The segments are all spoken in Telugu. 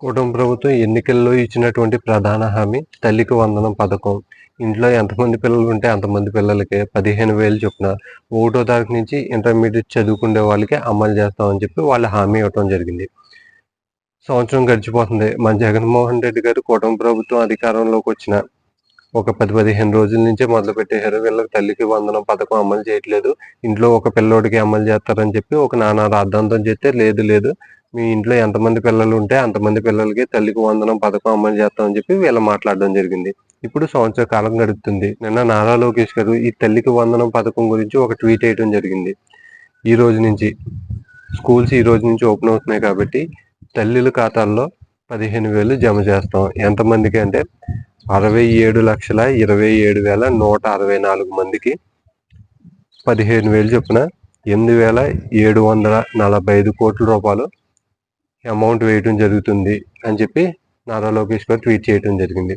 కూటమి ప్రభుత్వం ఎన్నికల్లో ఇచ్చినటువంటి ప్రధాన హామీ తల్లికి వందనం పథకం. ఇంట్లో ఎంతమంది పిల్లలు ఉంటే అంతమంది పిల్లలకి పదిహేను వేలు చొప్పున ఒకటో తారీఖు నుంచి ఇంటర్మీడియట్ చదువుకునే వాళ్ళకి అమలు చేస్తామని చెప్పి వాళ్ళు హామీ ఇవ్వటం జరిగింది. సంవత్సరం గడిచిపోతుంది. మన జగన్మోహన్ రెడ్డి గారు కూటమి ప్రభుత్వం అధికారంలోకి వచ్చిన ఒక పది పదిహేను రోజుల నుంచే మొదలు పెట్టేశారు వీళ్ళకి తల్లికి వందనం పథకం అమలు చేయట్లేదు. ఇంట్లో ఒక పిల్లోడికి అమలు చేస్తారని చెప్పి ఒక నానా రాద్ధాంతం చేస్తే లేదు లేదు. మీ ఇంట్లో ఎంతమంది పిల్లలు ఉంటే అంతమంది పిల్లలకి తల్లికి వందనం పథకం అమలు చేస్తామని చెప్పి వీళ్ళు మాట్లాడడం జరిగింది. ఇప్పుడు సంవత్సర కాలం గడుపుతుంది. నిన్న నారా లోకేష్ గారు ఈ తల్లికి వందనం పథకం గురించి ఒక ట్వీట్ వేయడం జరిగింది. ఈ రోజు నుంచి స్కూల్స్ ఈ రోజు నుంచి ఓపెన్ అవుతున్నాయి కాబట్టి తల్లిల ఖాతాల్లో పదిహేను వేలు జమ చేస్తాం. ఎంతమందికి అంటే అరవై ఏడు లక్షల ఇరవై ఏడు వేల నూట అరవై నాలుగు మందికి పదిహేను వేలు చొప్పున ఎనిమిది వేల ఏడు వందల నలభై ఐదు కోట్ల రూపాయలు అమౌంట్ వేయడం జరుగుతుంది అని చెప్పి నారా లోకేష్ గారు ట్వీట్ చేయడం జరిగింది.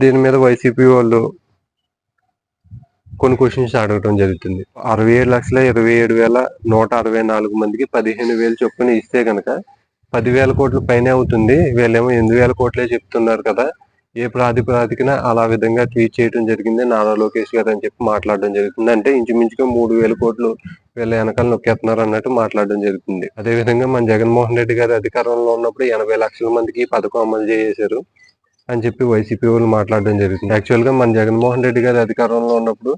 దీని మీద వైసీపీ వాళ్ళు కొన్ని క్వశ్చన్స్ అడగడం జరుగుతుంది. అరవై ఏడు లక్షల ఇరవై ఏడు వేల నూట అరవై నాలుగు మందికి పదిహేను వేలు చొప్పున ఇస్తే కనుక పదివేల కోట్ల పైన అవుతుంది. వీళ్ళేమో ఎనిమిది వేల కోట్లే చెప్తున్నారు కదా. ఏ ప్రాతిపదికన అలా విధంగా ట్వీట్ చేయడం జరిగింది. నారా లోకేష్ గారు అని చెప్పి మాట్లాడడం జరుగుతుంది. అంటే ఇంచుమించుగా మూడు వేల కోట్లు వీళ్ళ వెనకాల నొక్కేస్తున్నారు అన్నట్టు మాట్లాడడం జరుగుతుంది. అదే విధంగా మన జగన్మోహన్ రెడ్డి గారు అధికారంలో ఉన్నప్పుడు ఎనభై లక్షల మందికి పథకం అమలు చేశారు అని చెప్పి వైసీపీ వాళ్ళు మాట్లాడడం జరుగుతుంది. యాక్చువల్గా మన జగన్మోహన్ రెడ్డి గారు అధికారంలో ఉన్నప్పుడు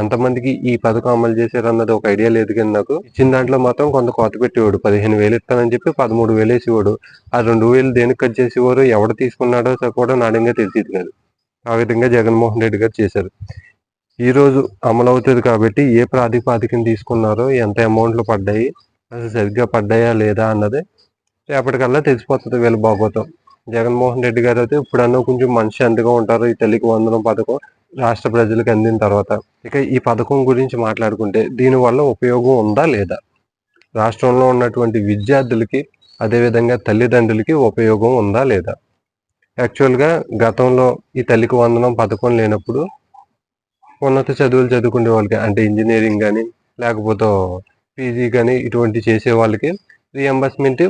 ఎంతమందికి ఈ పథకం అమలు చేశారు అన్నది ఒక ఐడియా లేదు కానీ నాకు. ఇచ్చిన దాంట్లో మాత్రం కొంత కోత పెట్టేవాడు. పదిహేను వేలు ఇస్తానని చెప్పి పదమూడు వేలు వేసేవాడు. ఆ రెండు వేలు దేనికి కట్ చేసేవారు? ఎవడు తీసుకున్నాడో కూడా నాడంగా తెలిసేది కాదు. ఆ విధంగా జగన్మోహన్ రెడ్డి గారు చేశారు. ఈ రోజు అమలు అవుతుంది కాబట్టి ఏ ప్రాతిపాదికన తీసుకున్నారో ఎంత అమౌంట్లు పడ్డాయి అసలు సరిగ్గా పడ్డాయా లేదా అన్నది రేపటికల్లా తెలిసిపోతుంది వీళ్ళు బాగోతాం. జగన్మోహన్ రెడ్డి గారు అయితే ఇప్పుడన్నా కొంచెం మనిషి అందుగా ఉంటారు ఈ తల్లికి వందనం పథకం రాష్ట్ర ప్రజలకు అందిన తర్వాత. ఇక ఈ పథకం గురించి మాట్లాడుకుంటే దీనివల్ల ఉపయోగం ఉందా లేదా? రాష్ట్రంలో ఉన్నటువంటి విద్యార్థులకి అదేవిధంగా తల్లిదండ్రులకి ఉపయోగం ఉందా లేదా? యాక్చువల్గా గతంలో ఈ తల్లికి వందనం పథకం లేనప్పుడు ఉన్నత చదువులు చదువుకునే వాళ్ళకి అంటే ఇంజనీరింగ్ కానీ లేకపోతే పీజీ కానీ ఇటువంటి చేసే వాళ్ళకి రియంబర్స్మెంట్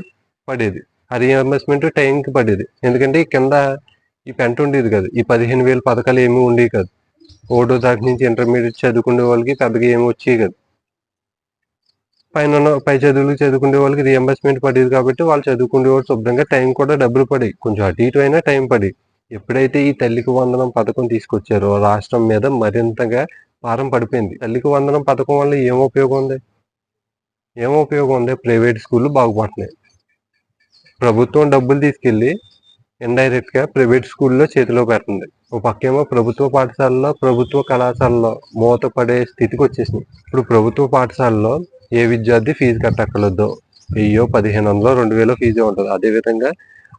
పడేది. ఆ రియంబర్స్మెంట్ టైంకి పడేది. ఎందుకంటే ఈ కింద ఈ పెంట ఉండేది కాదు. ఈ పదిహేను వేల పథకాలు ఏమీ ఉండేవి కాదు. ఓడో దాటి నుంచి ఇంటర్మీడియట్ చదువుకునే వాళ్ళకి పెద్దగా ఏమి వచ్చేవి కాదు. పైన పై చదువులు చదువుకునే వాళ్ళకి రియంబర్స్మెంట్ పడేది కాబట్టి వాళ్ళు చదువుకునే వాళ్ళు శుభ్రంగా టైం కూడా డబ్బులు పడేవి. కొంచెం అటు ఇటు అయినా టైం పడి ఎప్పుడైతే ఈ తల్లికి వందనం పథకం తీసుకొచ్చారో రాష్ట్రం మీద మరింతగా భారం పడిపోయింది. తల్లికి వందనం పథకం వల్ల ఏం ఉపయోగం ఉంది? ఏం ఉపయోగం ఉంది? ప్రైవేట్ స్కూళ్ళు బాగుపడుతున్నాయి. ప్రభుత్వం డబ్బులు తీసుకెళ్ళి ఇండైరెక్ట్గా ప్రైవేట్ స్కూల్లో చేతిలో పెడుతుంది. ఓ పక్కేమో ప్రభుత్వ పాఠశాలలో ప్రభుత్వ కళాశాలలో మూత పడే స్థితికి వచ్చేసింది. ఇప్పుడు ప్రభుత్వ పాఠశాలలో ఏ విద్యార్థి ఫీజు కట్టక్కర్లేదు వెయ్యో పదిహేను వందలు రెండు వేలు ఫీజే ఉంటుంది. అదే విధంగా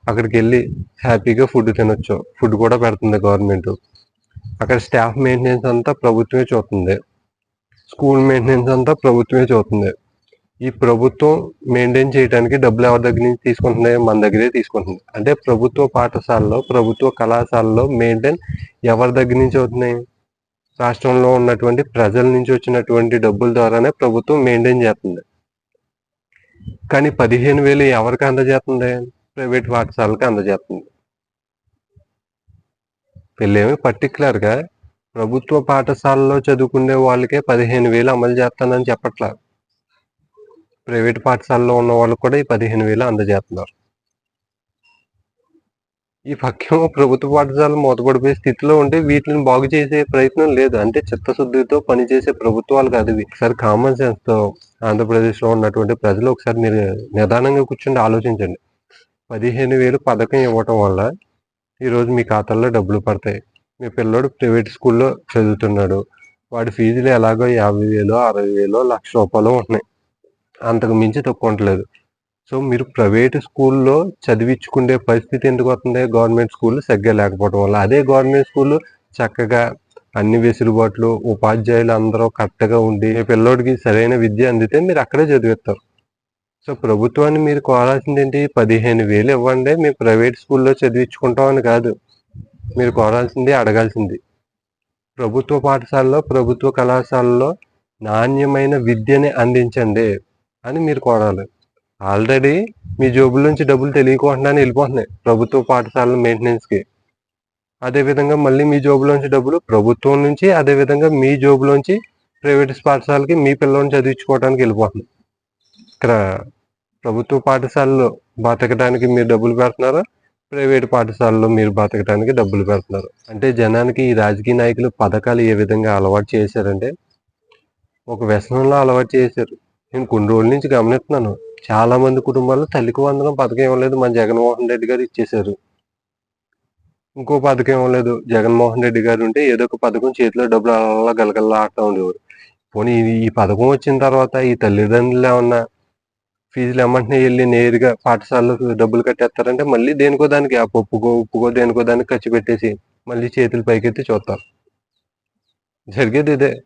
అక్కడికి వెళ్ళి హ్యాపీగా ఫుడ్ తినొచ్చు. ఫుడ్ కూడా పెడుతుంది గవర్నమెంట్. అక్కడ స్టాఫ్ మెయింటెనెన్స్ అంతా ప్రభుత్వమే చూస్తుంది. స్కూల్ మెయింటెనెన్స్ అంతా ప్రభుత్వమే చూస్తుంది. ఈ ప్రభుత్వం మెయింటైన్ చేయడానికి డబ్బులు ఎవరి దగ్గర నుంచి తీసుకుంటుంది మన దగ్గరే తీసుకుంటుంది. అంటే ప్రభుత్వ పాఠశాలలో ప్రభుత్వ కళాశాలలో మెయింటైన్ ఎవరి దగ్గర నుంచి అవుతున్నాయి? రాష్ట్రంలో ఉన్నటువంటి ప్రజల నుంచి వచ్చినటువంటి డబ్బుల ద్వారానే ప్రభుత్వం మెయింటైన్ చేస్తుంది. కానీ పదిహేను వేలు ఎవరికి అందజేస్తుంది? ప్రైవేట్ పాఠశాలకి అందజేస్తుంది. వీళ్ళేమి పర్టికులర్గా ప్రభుత్వ పాఠశాలలో చదువుకునే వాళ్ళకే పదిహేను వేలు అమలు చేస్తానని చెప్పట్లేదు ప్రైవేట్ పాఠశాలలో ఉన్న వాళ్ళకి కూడా ఈ పదిహేను వేలు అందజేస్తున్నారు. ఈ పక్షం ప్రభుత్వ పాఠశాలలు మూతపడిపోయే స్థితిలో ఉంటే వీటిని బాగు చేసే ప్రయత్నం లేదు. అంటే చిత్తశుద్ధితో పనిచేసే ప్రభుత్వాలు కాదు ఇవి. ఒకసారి కామన్ సెన్స్తో ఆంధ్రప్రదేశ్లో ఉన్నటువంటి ప్రజలు ఒకసారి మీరు నిదానంగా కూర్చుండి ఆలోచించండి. పదిహేను వేలు పథకం ఇవ్వటం వల్ల ఈరోజు మీ ఖాతాల్లో డబ్బులు పడతాయి. మీ పిల్లోడు ప్రైవేట్ స్కూల్లో చదువుతున్నాడు. వాడి ఫీజులు ఎలాగో యాభై వేలు అరవై వేలు లక్ష రూపాయలు ఉంటున్నాయి. అంతకు మించి తక్కువ ఉండలేదు సో మీరు ప్రైవేట్ స్కూల్లో చదివించుకునే పరిస్థితి ఎందుకు వస్తుంది? గవర్నమెంట్ స్కూల్ సరిగ్గా లేకపోవడం వల్ల. అదే గవర్నమెంట్ స్కూల్ చక్కగా అన్ని వెసులుబాట్లు ఉపాధ్యాయులు అందరూ కరెక్ట్గా ఉండి పిల్లోడికి సరైన విద్య అందితే మీరు అక్కడే చదివిస్తారు. సో ప్రభుత్వాన్ని మీరు కోరాల్సింది ఏంటి? పదిహేను వేలు ఇవ్వండి మేము ప్రైవేట్ స్కూల్లో చదివించుకుంటాం అని కాదు. మీరు కోరాల్సింది అడగాల్సింది. ప్రభుత్వ పాఠశాలలో ప్రభుత్వ కళాశాలలో నాణ్యమైన విద్యని అందించండి. అని మీరు కోరాలి ఆల్రెడీ మీ జోబుల నుంచి డబ్బులు తెలియకుండానే వెళ్ళిపోతున్నాయి ప్రభుత్వ పాఠశాలల మెయింటెనెన్స్కి అదేవిధంగా అదే విధంగా మళ్ళీ మీ జోబులోంచి డబ్బులు ప్రభుత్వం నుంచి అదే విధంగా మీ జోబులోంచి ప్రైవేట్ పాఠశాలకి మీ పిల్లల్ని చదివించుకోవడానికి వెళ్ళిపోతుంది ఇక్కడ ప్రభుత్వ పాఠశాలలో బతకడానికి మీరు డబ్బులు పెడుతున్నారు? ప్రైవేట్ పాఠశాలలో మీరు బతకడానికి డబ్బులు పెడుతున్నారు. అంటే జనానికి ఈ రాజకీయ నాయకులు పథకాలు ఏ విధంగా అలవాటు చేశారంటే ఒక వ్యసనంలో అలవాటు చేశారు. నేను కొన్ని రోజుల నుంచి గమనిస్తున్నాను. చాలా మంది కుటుంబాల్లో తల్లికి వందనం పథకం ఇవ్వలేదు. మన జగన్మోహన్ రెడ్డి గారు ఇచ్చేశారు. ఇంకో పథకం ఇవ్వలేదు. జగన్మోహన్ రెడ్డి గారు ఉంటే ఏదో ఒక పథకం చేతిలో డబ్బులు అలా గలగల్లా ఆడుతూ ఉండేవారు. పోనీ ఈ- పథకం వచ్చిన తర్వాత ఈ తల్లిదండ్రులు ఏమన్నా ఫీజులు ఏమంటే వెళ్ళి నేరుగా పాఠశాలలో డబ్బులు కట్టేస్తారంటే మళ్ళీ దేనికో దానికి ఆ పప్పుకో ఉప్పుకో దేనికో దానికి ఖర్చు పెట్టేసి మళ్ళీ చేతులు పైకెత్తి చూస్తారు. జరిగేది ఇదే.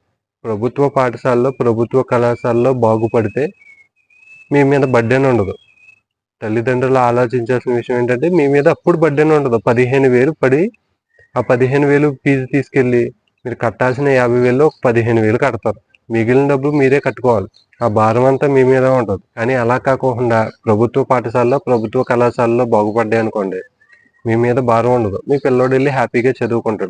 ప్రభుత్వ పాఠశాలలో ప్రభుత్వ కళాశాలలో బాగుపడితే మీ మీద బడ్డెన్ ఉండదు. తల్లిదండ్రులు ఆలోచించాల్సిన విషయం ఏంటంటే మీ మీద అప్పుడు బడ్డెన్ ఉండదు. పదిహేను వేలు పడి ఆ పదిహేను వేలు ఫీజు తీసుకెళ్ళి మీరు కట్టాల్సిన యాభై వేలు ఒక పదిహేను వేలు కడతారు. మిగిలిన డబ్బు మీరే కట్టుకోవాలి. ఆ భారం అంతా మీ మీద ఉంటుంది కానీ అలా కాకుండా ప్రభుత్వ పాఠశాలలో ప్రభుత్వ కళాశాలలో బాగుపడ్డాయి అనుకోండి మీ మీద భారం ఉండదు. మీ పిల్లోడు వెళ్ళి హ్యాపీగా చదువుకుంటాడు.